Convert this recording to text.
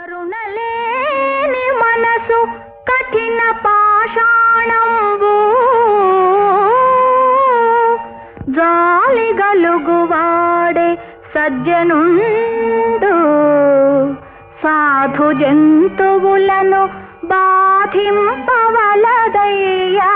కరుణలేని మనసు కఠిన పాషాణంబు. జాలి గలుగువాడే సజ్జనుండు. సాధు జంతువులను బాధింపవలదయ్యా.